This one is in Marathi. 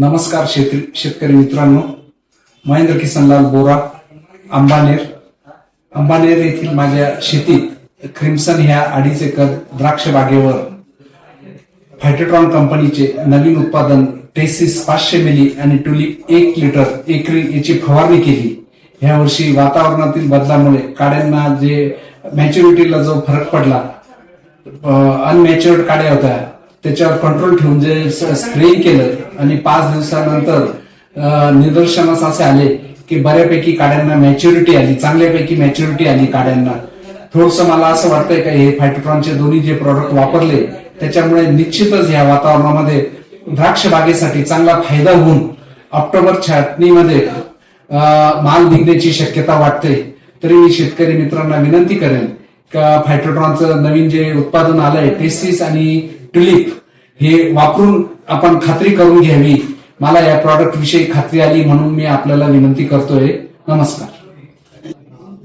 नमस्कार शेतकरी शेतकरी मित्रांनो. महेंद्र किसनलाल बोरा अंबानेर. अंबानेर येथील माझ्या शेतीत क्रिम्सन ह्या अडीच एकर द्राक्ष बागेवर फायटेट्रॉन कंपनीचे नवीन उत्पादन टेसिस पाचशे मिली आणि टुलिप एक लिटर एकरी याची फवारणी केली. ह्या वर्षी वातावरणातील बदलामुळे काड्यांना जे मॅच्युरिटीला जो फरक पडला अनमॅच्युअर्ड काड्या होत्या त्याच्यावर कंट्रोल ठेवून जे स्प्रेइंग केलं आणि पाच दिवसानंतर निदर्शनास असे आले की बऱ्यापैकी काड्यांना मॅच्युरिटी आली चांगल्यापैकी मॅच्युरिटी आली काड्यांना. थोडस मला असं वाटतंय का हे फायटोट्रॉनचे दोन्ही जे प्रॉडक्ट वापरले त्याच्यामुळे निश्चितच या वातावरणामध्ये द्राक्ष बागेसाठी चांगला फायदा होऊन ऑक्टोबर छाटणीमध्ये माल निघण्याची शक्यता वाटते तरी मी शेतकरी मित्रांना विनंती करेन का फायट्रोट्रॉनचं नवीन जे उत्पादन आलंय टेस्टिस आणि ट्युलिप हे वापरून आपण खात्री करून घ्यावी. मला या प्रॉडक्ट विषयी खात्री आली म्हणून मी आपल्याला विनंती करतोय. नमस्कार.